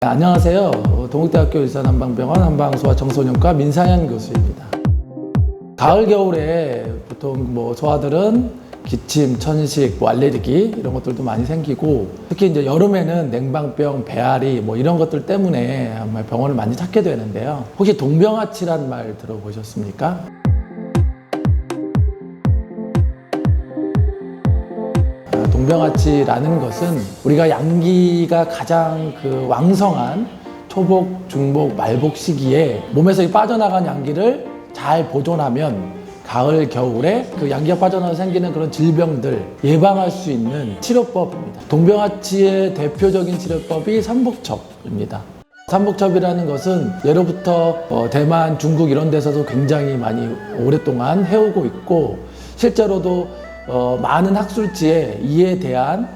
안녕하세요. 어, 동국대학교 일산한방병원 한방소아 청소년과 민상현 교수입니다. 가을 겨울에 보통 뭐 소아들은 기침, 천식, 뭐 알레르기 이런 것들도 많이 생기고 특히 이제 여름에는 냉방병, 배앓이 뭐 이런 것들 때문에 병원을 많이 찾게 되는데요. 혹시 동병하치란 말 들어보셨습니까? 동병하치라는 것은 우리가 양기가 가장 그 왕성한 초복, 중복, 말복 시기에 몸에서 빠져나간 양기를 잘 보존하면 가을, 겨울에 그 양기가 빠져나서 생기는 그런 질병들 예방할 수 있는 치료법입니다. 동병하치의 대표적인 치료법이 삼복첩입니다. 삼복첩이라는 것은 예로부터 어, 대만, 중국 이런 데서도 굉장히 많이 오랫동안 해오고 있고 실제로도 어, 많은 학술지에 이에 대한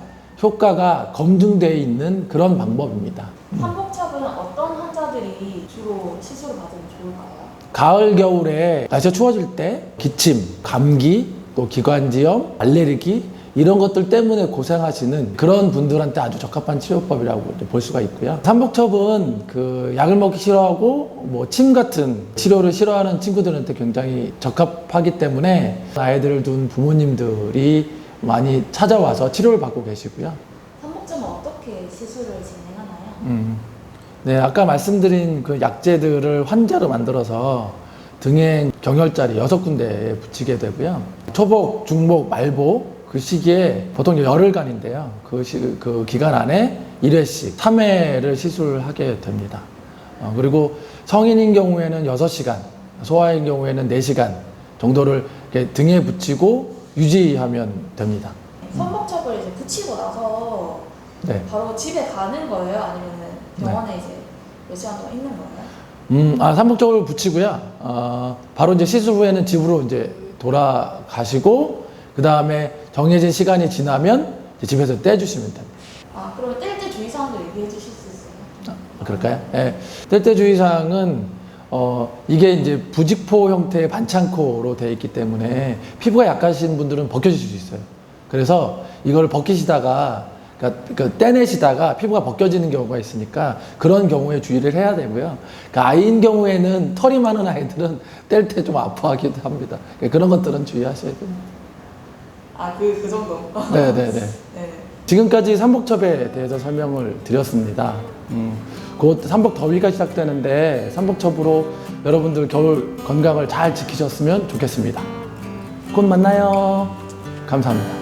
효과가 검증되어 있는 그런 방법입니다. 한복첩은 어떤 환자들이 주로 시술을 받으면 좋을까요? 가을, 겨울에 날씨가 추워질 때 기침, 감기, 또 기관지염, 알레르기 이런 것들 때문에 고생하시는 그런 분들한테 아주 적합한 치료법이라고 볼 수가 있고요. 삼복첩은 그 약을 먹기 싫어하고 뭐 침 같은 치료를 싫어하는 친구들한테 굉장히 적합하기 때문에 아이들을 둔 부모님들이 많이 찾아와서 치료를 받고 계시고요. 한복첩은 어떻게 시술을 진행하나요? 음. 네, 아까 말씀드린 그 약재들을 환자로 만들어서 등에 경혈자리 여섯 군데에 붙이게 되고요. 초복, 중복, 말복 그 시기에 보통 열흘간인데요. 그, 시, 그 기간 안에 1회씩 3회를 시술하게 됩니다. 어, 그리고 성인인 경우에는 6시간, 소아인 경우에는 4시간 정도를 등에 붙이고 유지하면 됩니다. 선복첩을 이제 붙이고 나서 네. 바로 집에 가는 거예요? 아니면 병원에 이제 몇 시간 동안 있는 거예요? 음, 아, 삼복적으로 붙이고요. 어, 바로 이제 시술 후에는 집으로 이제 돌아가시고, 그 다음에 정해진 시간이 지나면 집에서 떼주시면 됩니다. 아 그러면 뗄때 주의사항도 얘기해 주실 수 있어요? 아, 그럴까요? 예. 뗄때 주의사항은, 어, 이게 이제 부직포 형태의 반창코로 되어 있기 때문에 피부가 약하신 분들은 벗겨질 수 있어요. 그래서 이걸 벗기시다가, 그러니까 그 떼내시다가 피부가 벗겨지는 경우가 있으니까 그런 경우에 주의를 해야 되고요. 그러니까 아이인 경우에는 털이 많은 아이들은 뗄 때 좀 아파하기도 합니다. 그러니까 그런 것들은 주의하셔야 됩니다. 아 그 그 정도? 네 네 네. 네. 지금까지 삼복첩에 대해서 설명을 드렸습니다. 음, 곧 삼복 더위가 시작되는데 삼복첩으로 여러분들 겨울 건강을 잘 지키셨으면 좋겠습니다. 곧 만나요. 감사합니다.